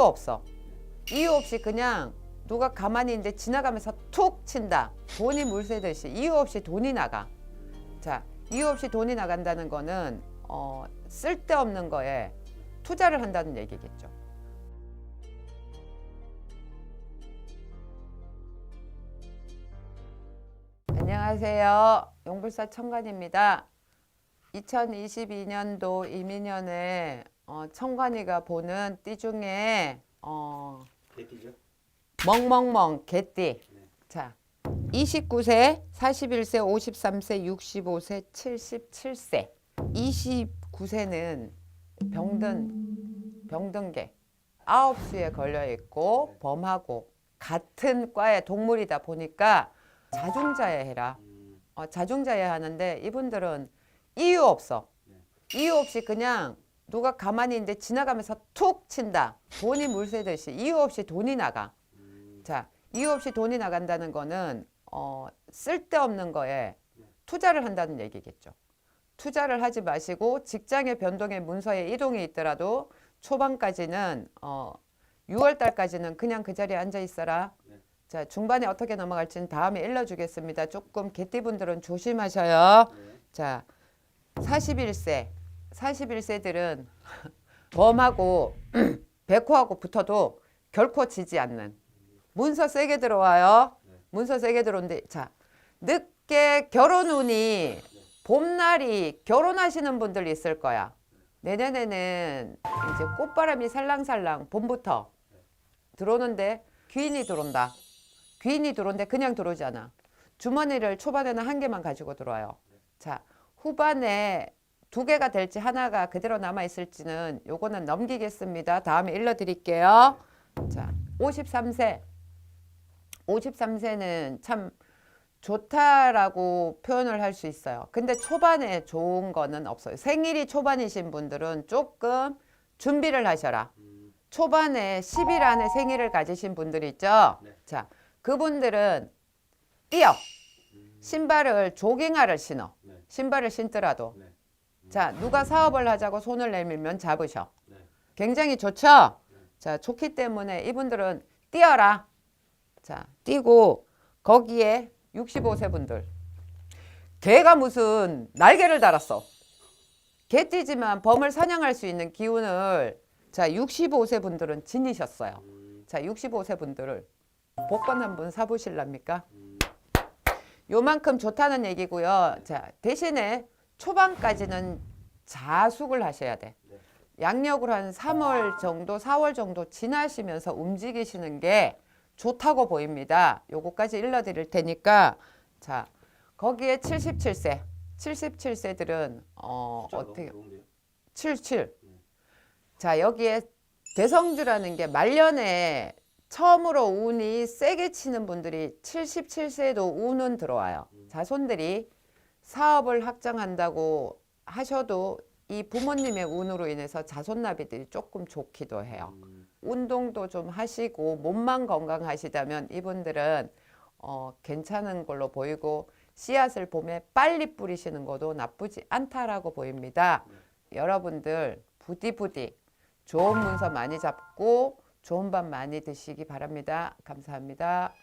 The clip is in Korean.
이유 없어. 이유 없이 그냥 누가 가만히 있는데 지나가면서 툭 친다. 돈이 물 새듯이 이유 없이 돈이 나가. 자, 이유 없이 돈이 나간다는 거는 어, 쓸데없는 거에 투자를 한다는 얘기겠죠. 안녕하세요. 용불사 청관입니다. 2022년도 이민년에 어, 청관이가 보는 띠 중에 어, 개띠죠? 멍멍멍 개띠. 자, 29세, 41세, 53세, 65세, 77세. 29세는 병든 병든개. 아홉 수에 걸려 있고 범하고 같은 과의 동물이다 보니까 자중자애해라. 음, 어, 자중자애 하는데 이분들은 이유 없어. 이유 없이 그냥 누가 가만히 있는데 지나가면서 툭 친다. 돈이 물 새듯이 이유 없이 돈이 나가. 음, 자, 이유 없이 돈이 나간다는 거는 어, 쓸데없는 거에 투자를 한다는 얘기겠죠. 투자를 하지 마시고 직장의 변동의 문서에 이동이 있더라도 초반까지는 어, 6월 달까지는 그냥 그 자리에 앉아 있어라. 네. 자, 중반에 어떻게 넘어갈지는 다음에 일러주겠습니다. 조금 개띠분들은 조심하셔요. 네. 자, 41세, 41세들은 범하고 백호하고 붙어도 결코 지지 않는 문서 세게 들어와요. 문서 세게 들어오는데 자, 늦게 결혼 운이 봄날이 결혼하시는 분들 있을 거야. 내년에는 이제 꽃바람이 살랑살랑 봄부터 들어오는데 귀인이 들어온다. 귀인이 들어오는데 그냥 들어오지 않아. 주머니를 초반에는 한 개만 가지고 들어와요. 자, 후반에 두 개가 될지 하나가 그대로 남아 있을지는 요거는 넘기겠습니다. 다음에 일러 드릴게요. 자, 53세. 53세는 참 좋다라고 표현을 할 수 있어요. 근데 초반에 좋은 거는 없어요. 생일이 초반이신 분들은 조금 준비를 하셔라. 음, 초반에 10일 안에 생일을 가지신 분들 있죠? 네. 자, 그분들은 뛰어. 신발을 조깅화를 신어. 네. 신발을 신더라도. 네. 자, 누가 사업을 하자고 손을 내밀면 잡으셔. 네. 굉장히 좋죠? 자, 좋기 때문에 이분들은 뛰어라. 자, 뛰고 거기에 65세 분들. 개가 무슨 날개를 달았어. 개띠지만 범을 사냥할 수 있는 기운을 자, 65세 분들은 지니셨어요. 음, 자, 65세 분들을 복권 한 번 사보실랍니까? 음, 요만큼 좋다는 얘기고요. 자, 대신에 초반까지는 자숙을 하셔야 돼. 네. 양력으로 한 3월 정도, 4월 정도 지나시면서 움직이시는 게 좋다고 보입니다. 요거까지 일러드릴 테니까 자, 거기에 77세, 77세들은 어, 어떻게 너무 좋은데요? 77. 자, 여기에 대성주라는 게 말년에 처음으로 운이 세게 치는 분들이 77세도 운은 들어와요. 자손들이 사업을 확장한다고 하셔도 이 부모님의 운으로 인해서 자손 나비들이 조금 좋기도 해요. 음, 운동도 좀 하시고 몸만 건강하시다면 이분들은 어, 괜찮은 걸로 보이고 씨앗을 봄에 빨리 뿌리시는 것도 나쁘지 않다라고 보입니다. 여러분들 부디부디 좋은 문서 많이 잡고 좋은 밥 많이 드시기 바랍니다. 감사합니다.